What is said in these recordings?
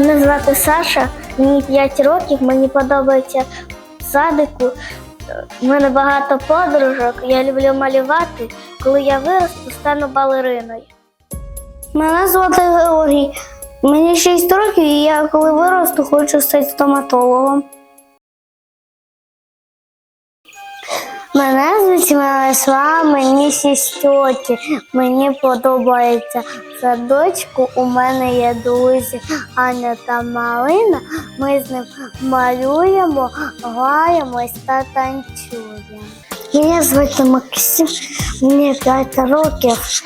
Мене звати Саша, мені 5 років, мені подобається садику. У мене багато подружок, я люблю малювати. Коли я виросту, стану балериною. Мене звати Георгій. Мені 6 років, і я коли виросту, хочу стати стоматологом. Мене звуть Мирослава, мені шість років. Мені подобається в садочку. У мене є друзі Аня та Марина. Ми з ним малюємо, граємось та танцюємо. Мене звати Максим, мені 5 років.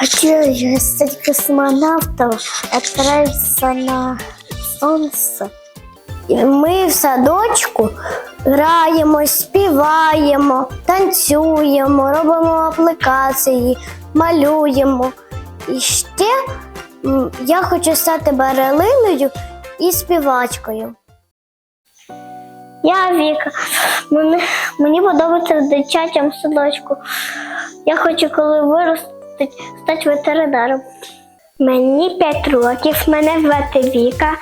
Хотів я стати космонавтом, відправитися на сонце. Ми в садочку граємо, співаємо, танцюємо, робимо аплікації, малюємо. І ще я хочу стати барелиною і співачкою. Я Віка. Мені, мені подобається в дитячому садочку. Я хочу, коли виросту, стати ветеринаром. Мені 5 років, мене звати Віка.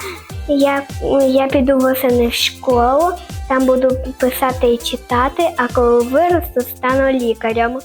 Я, я піду восени в школу, там буду писати і читати, а коли виросту, стану лікарем.